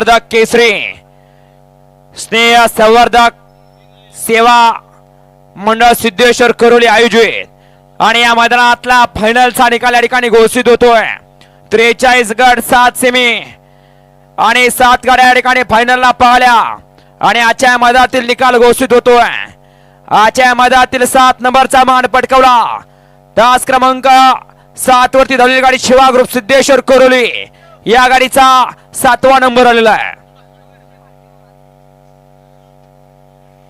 संवर्धक केसरी स्नेह संवर्धक सेवा मंडळ सिद्धेश्वर करोली आयोजित. आणि या मैदानातला फायनलचा निकाल या ठिकाणी घोषित होतोय. त्रेचाळीस गट सात सेमी आणि सात गाड्या या ठिकाणी फायनलला पाहिल्या. आणि आजच्या या मैदानातील निकाल घोषित होतोय. आजच्या या मैदानातील सात नंबरचा मान पटकवला. तास क्रमांक सात वरती धावलेली गाडी शिवा ग्रुप सिद्धेश्वर करोली. या गाडीचा सातवा नंबर आलेला आहे.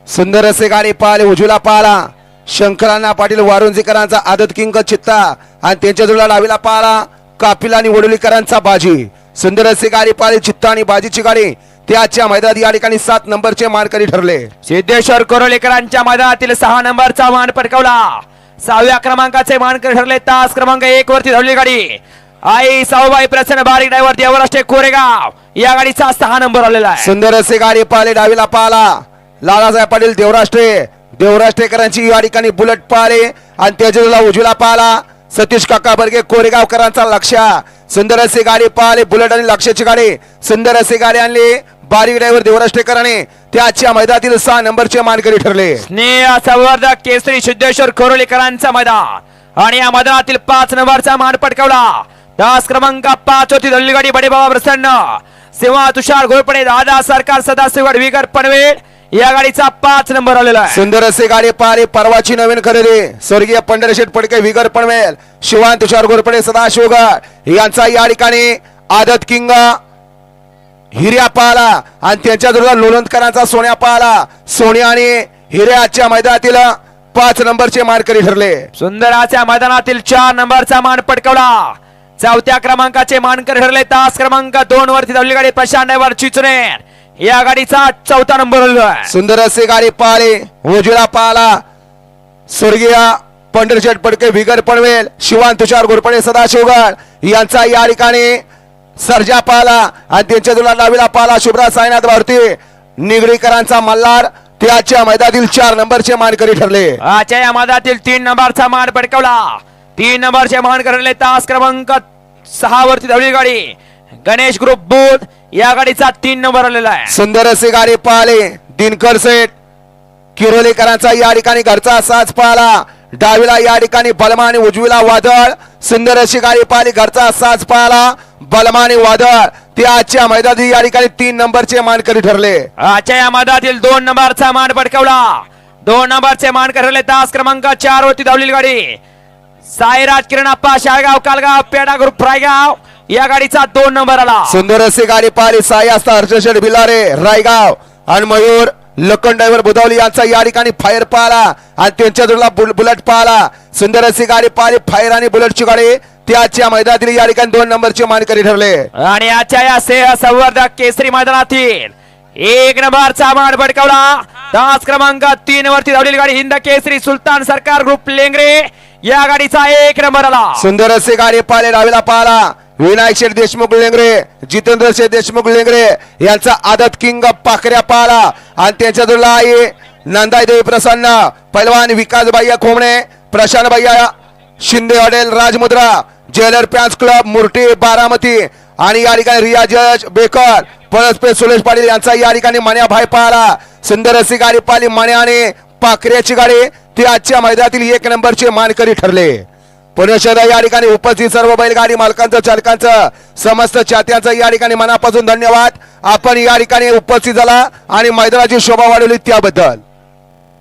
सुंदर असे गाडी पाहिले उजूला पाहला. शंकरांना पाटील वारुंजीकरांचा आदत किंग चित्ता आणि त्यांच्या जोडला डावीला पाहला. कापिल आणि वडोलीकरांचा बाजी. सुंदर असे गाडी पाहिली चित्ता आणि बाजीची गाडी. त्याच्या मैदानात या ठिकाणी सात नंबरचे मानकरी ठरले. सिद्धेश्वर कोरोलेकरांच्या मैदानातील सहा नंबरचा मान पटकवला. सहाव्या क्रमांकाचे मानकर ठरले. तास क्रमांक एक वरती धावली गाडी. आई साऊबाई प्रसन्न बारीक ड्रायव्हर देवराष्ट्रे कोरेगाव. या गाडीचा सहा नंबर आलेला आहे. सुंदर असे गाडी पाहिले डावीला पाहला. लालासाहेब पाटील देवराष्ट्रे. देवराष्ट्रेकरांची या ठिकाणी बुलेट पाहिले आणि त्याच्या उजवीला पाहला. सतीश काका बर्गे कोरेगावकरांचा लक्ष. सुंदर असे गाडी पाहिले बुलेट आणि लक्षाची गाडी. सुंदर असे गाडी आणली बारीक ड्रायव्हर देवराष्ट्रेकरांनी. त्याच्या मैदानातील सहा नंबरचे मानकरी ठरले. स्नेह संवर्धक केसरी सिद्धेश्वर कोरोलेकरांचा मैदान. आणि या मैदानातील पाच नंबरचा मान पटकवला. तास क्रमांक पाच होती गाडी बडेबाबा प्रसन्न. सेवा तुषार घोरपडे दादा सरकार सदाशिवगड विगर पनवेल. या गाडीचा पाच नंबर आलेला आहे. सुंदर असे गाडी पाहिले परवाची नवीन खरेदी. स्वर्गीय पंढरशेठ पडके विगर पनवेल. शिवान तुषार गोरपडे सदाशिवगड यांचा या ठिकाणी आदत किंग हिर्या पाहला आणि त्यांच्या जोडीला लोणंदकरांचा सोन्या पाहला सोन्या आणि हिर्याच्या मैदानातील पाच नंबरचे मानकरी ठरले. सुंदराच्या मैदानातील चार नंबरचा मान पटकवला. चौथ्या क्रमांकाचे मानकर ठरले. तास क्रमांक दोन वरती धावली गाडी प्रशांत चिचनेर. या गाडीचा चौथा नंबर सुंदर असे गाडी पाहिले उजवीला पाहला स्वर्गीय पंढरशेठ पडके विगर पनवेल शिवान तुषार घोरपडे सदाशिवगड. यांचा या ठिकाणी सर्जा पाहला आणि त्यांच्या तुला डावीला पाहला शुभ्रा साईनाथ भारती. निगडीकरांचा मल्हार. त्याच्या मैदानातील चार नंबरचे मानकरी ठरले. आजच्या या मैदानातील तीन नंबरचा मान पटकवला तीन नंबरचे मान करले तास क्रमांक सहा वरती धावली गाडी. गणेश ग्रुप बुध या गाडीचा तीन नंबर आलेला आहे. सुंदर असे गाडी पाहिले दिनकर सेठ किरोलेकरांचा या ठिकाणी घरचा साज पाहला डावीला या ठिकाणी बलमा आणि उजवीला वादळ. सुंदर अशी गाडी पाहिली घरचा साज पाहला बलमा आणि वादळ ते आजच्या मैदानात या ठिकाणी तीन नंबरचे मानकरी ठरले. आजच्या या मैदानातील दोन नंबरचा मान पटकवला. दोन नंबरचे मान करले तास क्रमांक चार वरती धावलेली गाडी. साईराज किरणाप्पा शाळगाव कालगाव पेडा ग्रुप रायगाव. या गाडीचा दोन नंबर आला. सुंदर अशी गाडी पाहिली. साई असता हर्षशेठ बिलारे रायगाव. आणि मयूर लखन ड्रायव्हर बुधावली यांचा या ठिकाणी फायर पाहला. आणि त्यांच्या जोडला बुल- बुलेट पाहला. सुंदर अशी गाडी पाहिली. फायर आणि बुलेटची गाडी त्याच्या मैदानातील या ठिकाणी दोन नंबरचे मानकरी ठरले. आणि आजच्या या सेह संवर्धक केसरी मैदानातील एक नंबरचा मान भडकवला. तास क्रमांक तीन वरती धावलेली गाडी हिंद केसरी सुलतान सरकार ग्रुप लेंगरे. या गाडीचा एक नंबर आला. सुंदर असे गाडी पाहिले डावीला पाहला विनायक शेठ देशमुख लेंगरे जितेंद्र शेठ देशमुख लेंगरे यांचा आदत किंग पाकऱ्या पाहला आणि त्यांच्या जोडला आहे नंदाई देवी प्रसन्न पैलवान विकास भैया खोमणे प्रशांत भैया शिंदे हॉटेल राजमुद्रा ज्वेलर पॅन्स क्लब मुर्टी बारामती आणि या ठिकाणी रिया जज बेकर परस्पर सुरेश पाटील यांचा या ठिकाणी मण्या भाई पाहिला सुंदर अशी गाडी पाहिली मान्याने. पाखऱ्याची गाडी. ती आजच्या मैदानातील एक नंबरचे मानकरी ठरले. पुण्याशहर या ठिकाणी उपस्थित सर्व बैलगाडी मालकांचं चालकांचं समस्त चात्यांचं या ठिकाणी मनापासून धन्यवाद. आपण या ठिकाणी उपस्थित झाला आणि मैदानाची शोभा वाढवली त्याबद्दल.